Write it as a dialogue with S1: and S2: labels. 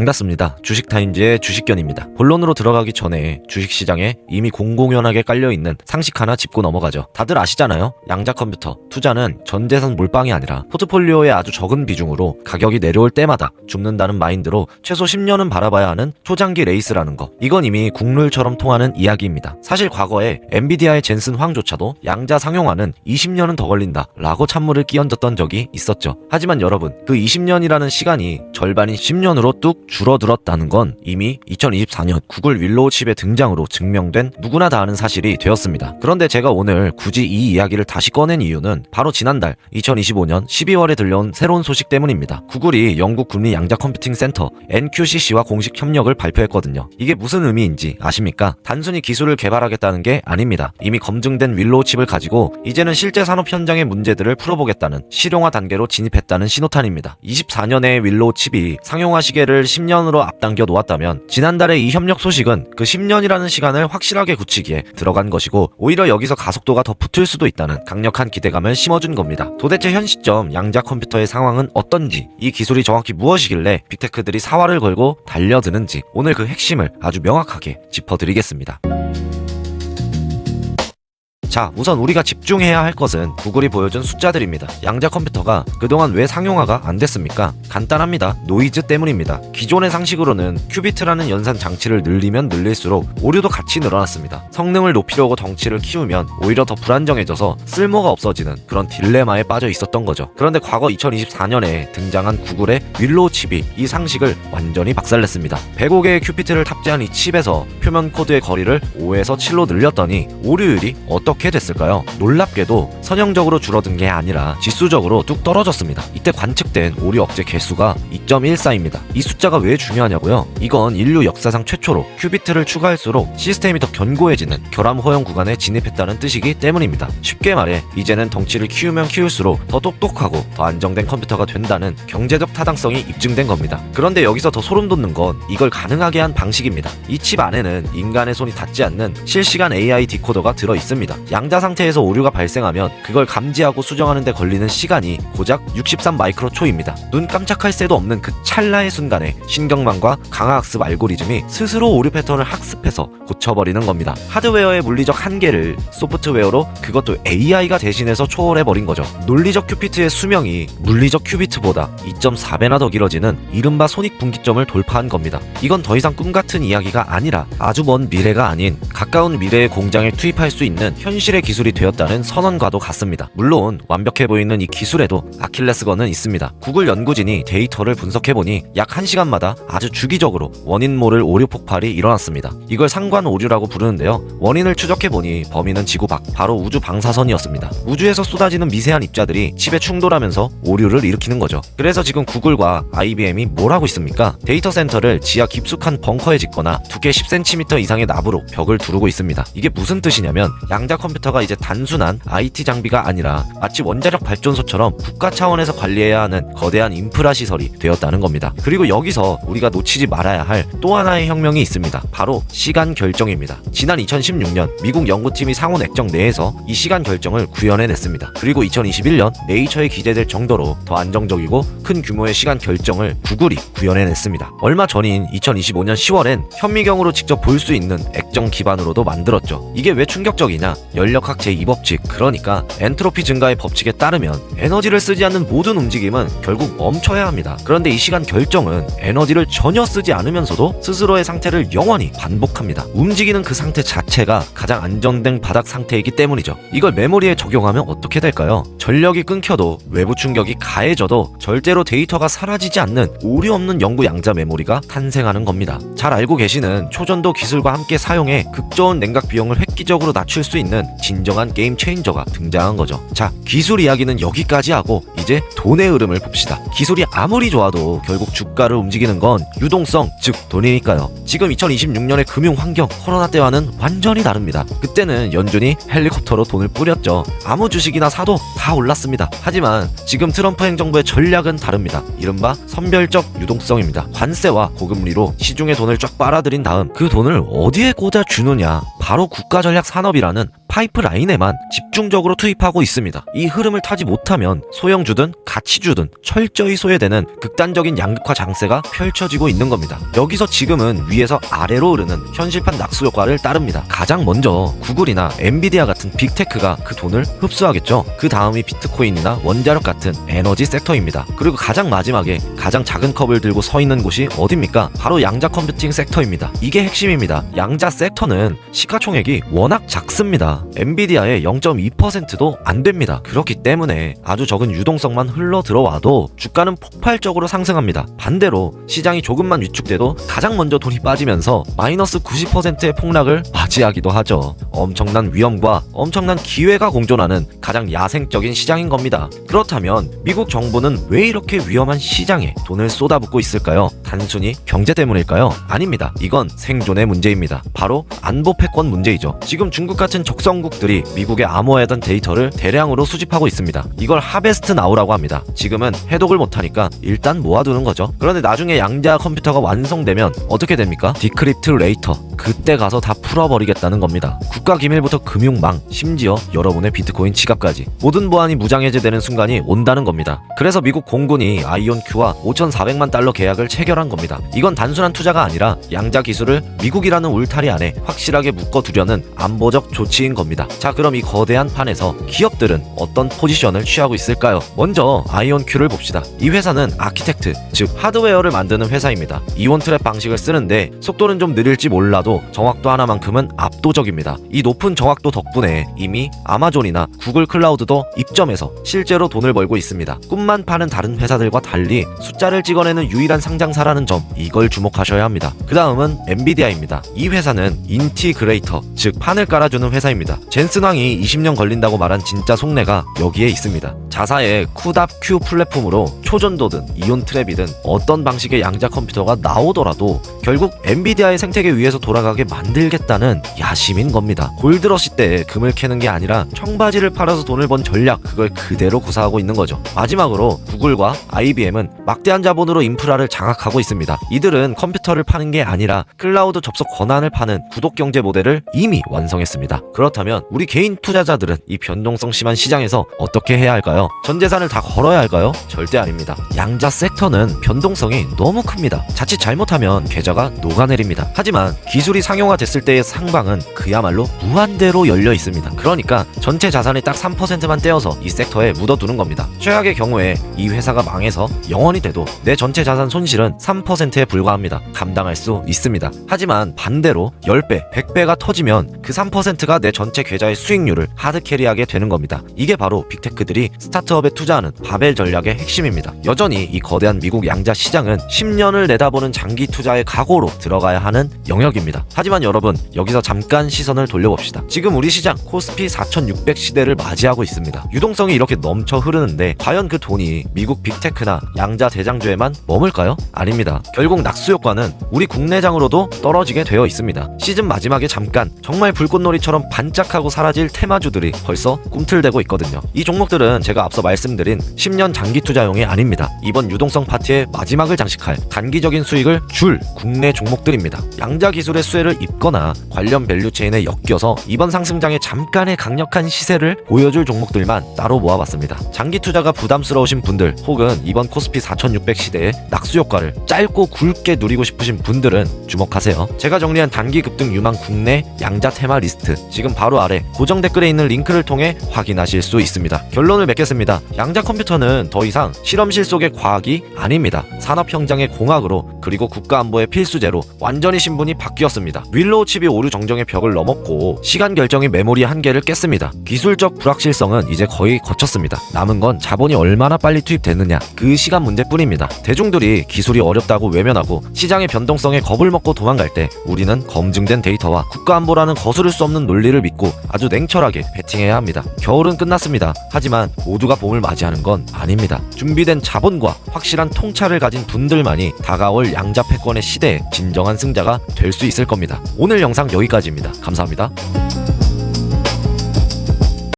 S1: 반갑습니다. 주식타임즈의 주식견입니다. 본론으로 들어가기 전에 주식시장에 이미 공공연하게 깔려있는 상식 하나 짚고 넘어가죠. 다들 아시잖아요. 양자 컴퓨터. 투자는 전재산 몰빵이 아니라 포트폴리오의 아주 적은 비중으로 가격이 내려올 때마다 죽는다는 마인드로 최소 10년은 바라봐야 하는 초장기 레이스라는 거. 이건 이미 국룰처럼 통하는 이야기입니다. 사실 과거에 엔비디아의 젠슨 황조차도 양자 상용화는 20년은 더 걸린다 라고 찬물을 끼얹었던 적이 있었죠. 하지만 여러분, 그 20년이라는 시간이 절반인 10년으로 뚝 줄어들었다는 건 이미 2024년 구글 윌로우 칩의 등장으로 증명된 누구나 다 아는 사실이 되었습니다. 그런데 제가 오늘 굳이 이 이야기를 다시 꺼낸 이유는 바로 지난달 2025년 12월에 들려온 새로운 소식 때문입니다. 구글이 영국 국립 양자 컴퓨팅 센터 NQCC와 공식 협력을 발표했거든요. 이게 무슨 의미인지 아십니까? 단순히 기술을 개발하겠다는 게 아닙니다. 이미 검증된 윌로우 칩을 가지고 이제는 실제 산업 현장의 문제들을 풀어보겠다는 실용화 단계로 진입했다는 신호탄입니다. 24년에 윌로우 칩이 상용화 시계를 10년으로 앞당겨 놓았다면 지난달에 이 협력 소식은 그 10년이라는 시간을 확실하게 굳히기에 들어간 것이고 오히려 여기서 가속도가 더 붙을 수도 있다는 강력한 기대감을 심어준 겁니다. 도대체 현 시점 양자 컴퓨터의 상황은 어떤지 이 기술이 정확히 무엇이길래 빅테크들이 사활을 걸고 달려드는지 오늘 그 핵심을 아주 명확하게 짚어드리겠습니다. 자, 우선 우리가 집중해야 할 것은 구글이 보여준 숫자들입니다. 양자 컴퓨터가 그동안 왜 상용화가 안 됐습니까? 간단합니다. 노이즈 때문입니다. 기존의 상식으로는 큐비트라는 연산 장치를 늘리면 늘릴수록 오류도 같이 늘어났습니다. 성능을 높이려고 덩치를 키우면 오히려 더 불안정해져서 쓸모가 없어지는 그런 딜레마에 빠져 있었던 거죠. 그런데 과거 2024년에 등장한 구글의 윌로우 칩이 이 상식을 완전히 박살냈습니다. 105개의 큐피트를 탑재한 이 칩에서 표면 코드의 거리를 5에서 7로 늘렸더니 오류율이 어떻게 됐을까요? 놀랍게도 선형적으로 줄어든 게 아니라 지수적으로 뚝 떨어졌습니다. 이때 관측된 오류 억제 개수가 2.14입니다. 이 숫자가 왜 중요하냐고요? 이건 인류 역사상 최초로 큐비트를 추가할수록 시스템이 더 견고해지는 결함 허용 구간에 진입했다는 뜻이기 때문입니다. 쉽게 말해 이제는 덩치를 키우면 키울수록 더 똑똑하고 더 안정된 컴퓨터가 된다는 경제적 타당성이 입증된 겁니다. 그런데 여기서 더 소름 돋는 건 이걸 가능하게 한 방식입니다. 이 칩 안에는 인간의 손이 닿지 않는 실시간 AI 디코더가 들어 있습니다. 양자 상태에서 오류가 발생하면 그걸 감지하고 수정하는 데 걸리는 시간이 고작 63 마이크로 초입니다. 눈 깜짝할 새도 없는 그 찰나의 순간에 신경망과 강화학습 알고리즘이 스스로 오류 패턴을 학습해서 고쳐버리는 겁니다. 하드웨어의 물리적 한계를 소프트웨어로 그것도 AI가 대신해서 초월해버린 거죠. 논리적 큐피트의 수명이 물리적 큐비트보다 2.4배나 더 길어지는 이른바 소닉 분기점을 돌파한 겁니다. 이건 더 이상 꿈 같은 이야기가 아니라 아주 먼 미래가 아닌 가까운 미래의 공장에 투입할 수 있는 현실 의 기술이 되었다는 선언과도 같습니다. 물론 완벽해 보이는 이 기술에도 아킬레스건은 있습니다. 구글 연구진이 데이터를 분석해보니 약 1시간마다 아주 주기적으로 원인 모를 오류 폭발이 일어났습니다. 이걸 상관 오류라고 부르는데요. 원인을 추적해보니 범인은 지구 밖, 바로 우주 방사선이었습니다. 우주에서 쏟아지는 미세한 입자들이 칩에 충돌하면서 오류를 일으키는 거죠. 그래서 지금 구글과 IBM이 뭘 하고 있습니까? 데이터 센터를 지하 깊숙한 벙커에 짓거나 두께 10cm 이상의 나무로 벽을 두르고 있습니다. 이게 무슨 뜻이냐면 양자 컴퓨터 가 이제 단순한 IT 장비가 아니라 마치 원자력 발전소처럼 국가 차원에서 관리해야 하는 거대한 인프라 시설이 되었다는 겁니다. 그리고 여기서 우리가 놓치지 말아야 할 또 하나의 혁명이 있습니다. 바로 시간 결정입니다. 지난 2016년 미국 연구팀이 상온 액정 내에서 이 시간 결정을 구현해냈습니다. 그리고 2021년 네이처에 기재될 정도로 더 안정적이고 큰 규모의 시간 결정을 구글이 구현해냈습니다. 얼마 전인 2025년 10월엔 현미경으로 직접 볼 수 있는 액정 기반으로도 만들었죠. 이게 왜 충격적이냐? 연력학 제2법칙, 그러니까 엔트로피 증가의 법칙에 따르면 에너지를 쓰지 않는 모든 움직임은 결국 멈춰야 합니다. 그런데 이 시간 결정은 에너지를 전혀 쓰지 않으면서도 스스로의 상태를 영원히 반복합니다. 움직이는 그 상태 자체가 가장 안정된 바닥 상태이기 때문이죠. 이걸 메모리에 적용하면 어떻게 될까요? 전력이 끊겨도 외부 충격이 가해져도 절대로 데이터가 사라지지 않는 오류 없는 영구 양자 메모리가 탄생하는 겁니다. 잘 알고 계시는 초전도 기술과 함께 사용해 극저온 냉각 비용을 획기적으로 낮출 수 있는 진정한 게임 체인저가 등장한 거죠. 자, 기술 이야기는 여기까지 하고 이제 돈의 흐름을 봅시다. 기술이 아무리 좋아도 결국 주가를 움직이는 건 유동성, 즉 돈이니까요. 지금 2026년의 금융 환경 코로나 때와는 완전히 다릅니다. 그때는 연준이 헬리콥터로 돈을 뿌렸죠. 아무 주식이나 사도 다 올랐습니다. 하지만 지금 트럼프 행정부의 전략은 다릅니다. 이른바 선별적 유동성입니다. 관세와 고금리로 시중의 돈을 쫙 빨아들인 다음 그 돈을 어디에 꽂아 주느냐? 바로 국가전략 산업이라는 파이프라인에만 집중적으로 투입하고 있습니다. 이 흐름을 타지 못하면 소형주든 가치주든 철저히 소외되는 극단적인 양극화 장세가 펼쳐지고 있는 겁니다. 여기서 지금은 위에서 아래로 흐르는 현실판 낙수 효과를 따릅니다. 가장 먼저 구글이나 엔비디아 같은 빅테크가 그 돈을 흡수하겠죠. 그 다음이 비트코인이나 원자력 같은 에너지 섹터입니다. 그리고 가장 마지막에 가장 작은 컵을 들고 서 있는 곳이 어딥니까? 바로 양자 컴퓨팅 섹터입니다. 이게 핵심입니다. 양자 섹터는 시가총액이 워낙 작습니다. 엔비디아의 0.2%도 안 됩니다. 그렇기 때문에 아주 적은 유동성만 흘러 들어와도 주가는 폭발적으로 상승합니다. 반대로 시장이 조금만 위축돼도 가장 먼저 돈이 빠지면서 마이너스 90%의 폭락을 맞이하기도 하죠. 엄청난 위험과 엄청난 기회가 공존하는 가장 야생적인 시장인 겁니다. 그렇다면 미국 정부는 왜 이렇게 위험한 시장에 돈을 쏟아붓고 있을까요? 단순히 경제 때문일까요? 아닙니다. 이건 생존의 문제입니다. 바로 안보 패권 문제이죠. 지금 중국 같은 적성국들이 미국에 암호화하던 데이터를 대량으로 수집하고 있습니다. 이걸 하베스트 나우라고 합니다. 지금은 해독을 못하니까 일단 모아두는 거죠. 그런데 나중에 양자 컴퓨터가 완성되면 어떻게 됩니까? 디크립트 레이터. 그때 가서 다 풀어버리겠다는 겁니다. 국가 기밀부터 금융망, 심지어 여러분의 비트코인 지갑까지 모든 보안이 무장해제되는 순간이 온다는 겁니다. 그래서 미국 공군이 아이온큐와 5,400만 달러 계약을 체결한 겁니다. 이건 단순한 투자가 아니라 양자 기술을 미국이라는 울타리 안에 확실하게 묶어두려는 안보적 조치인 겁니다. 자, 그럼 이 거대한 판에서 기업들은 어떤 포지션을 취하고 있을까요? 먼저 아이온큐를 봅시다. 이 회사는 아키텍트, 즉 하드웨어를 만드는 회사입니다. 이온 트랩 방식을 쓰는데 속도는 좀 느릴지 몰라도 정확도 하나만큼은 압도적입니다. 이 높은 정확도 덕분에 이미 아마존이나 구글 클라우드도 입점해서 실제로 돈을 벌고 있습니다. 꿈만 파는 다른 회사들과 달리 숫자를 찍어내는 유일한 상장사라는 점 이걸 주목하셔야 합니다. 그 다음은 엔비디아입니다. 이 회사는 인티그레이터 즉 판을 깔아주는 회사입니다. 젠슨 왕이 20년 걸린다고 말한 진짜 속내가 여기에 있습니다. 자사의 쿠답 Q 플랫폼으로 초전도든 이온 트랩이든 어떤 방식의 양자 컴퓨터가 나오더라도 결국 엔비디아의 생태계 위에서 돌아 가게 만들겠다는 야심인 겁니다. 골드러시 때 금을 캐는 게 아니라 청바지를 팔아서 돈을 번 전략 그걸 그대로 구사하고 있는 거죠. 마지막으로 구글과 IBM은 막대한 자본으로 인프라를 장악하고 있습니다. 이들은 컴퓨터를 파는 게 아니라 클라우드 접속 권한을 파는 구독 경제 모델을 이미 완성했습니다. 그렇다면 우리 개인 투자자들은 이 변동성 심한 시장에서 어떻게 해야 할까요? 전 재산을 다 걸어야 할까요? 절대 아닙니다. 양자 섹터는 변동성이 너무 큽니다. 자칫 잘못하면 계좌가 녹아내립니다. 하지만 기 술이 상용화됐을 때의 상방은 그야말로 무한대로 열려 있습니다. 그러니까 전체 자산의 딱 3%만 떼어서 이 섹터에 묻어두는 겁니다. 최악의 경우에 이 회사가 망해서 영원이 돼도 내 전체 자산 손실은 3%에 불과합니다. 감당할 수 있습니다. 하지만 반대로 10배, 100배가 터지면 그 3%가 내 전체 계좌의 수익률을 하드캐리하게 되는 겁니다. 이게 바로 빅테크들이 스타트업에 투자하는 바벨 전략의 핵심입니다. 여전히 이 거대한 미국 양자 시장은 10년을 내다보는 장기 투자의 각오로 들어가야 하는 영역입니다. 하지만 여러분, 여기서 잠깐 시선을 돌려봅시다. 지금 우리 시장 코스피 4600 시대를 맞이하고 있습니다. 유동성이 이렇게 넘쳐 흐르는데 과연 그 돈이 미국 빅테크나 양자 대장주에만 머물까요? 아닙니다. 결국 낙수 효과는 우리 국내장으로도 떨어지게 되어 있습니다. 시즌 마지막에 잠깐 정말 불꽃놀이처럼 반짝하고 사라질 테마주들이 벌써 꿈틀대고 있거든요. 이 종목들은 제가 앞서 말씀드린 10년 장기 투자용이 아닙니다. 이번 유동성 파티의 마지막을 장식할 단기적인 수익을 줄 국내 종목들입니다. 양자 기술의 수혜를 입거나 관련 밸류체인에 엮여서 이번 상승장에 잠깐의 강력한 시세를 보여줄 종목들만 따로 모아봤습니다. 장기 투자가 부담스러우신 분들 혹은 이번 코스피 4600 시대의 낙수 효과를 짧고 굵게 누리고 싶으신 분들은 주목하세요. 제가 정리한 단기 급등 유망 국내 양자 테마 리스트 지금 바로 아래 고정 댓글에 있는 링크를 통해 확인하실 수 있습니다. 결론을 맺겠습니다. 양자 컴퓨터는 더 이상 실험실 속의 과학이 아닙니다. 산업 현장의 공학으로 그리고 국가 안보의 필수제로 완전히 신분이 바뀌었습니다. 윌로우 칩이 오류 정정의 벽을 넘었고 시간 결정이 메모리 한계를 깼습니다. 기술적 불확실성은 이제 거의 거쳤습니다. 남은 건 자본이 얼마나 빨리 투입됐느냐 그 시간 문제뿐입니다. 대중들이 기술이 어렵다고 외면하고 시장의 변동성에 겁을 먹고 도망갈 때 우리는 검증된 데이터와 국가 안보라는 거스를 수 없는 논리를 믿고 아주 냉철하게 베팅해야 합니다. 겨울은 끝났습니다. 하지만 모두가 봄을 맞이하는 건 아닙니다. 준비된 자본과 확실한 통찰을 가진 분들만이 다가올 양자 패권의 시대에 진정한 승자가 될 수 있을 겁니다. 오늘 영상 여기까지입니다. 감사합니다.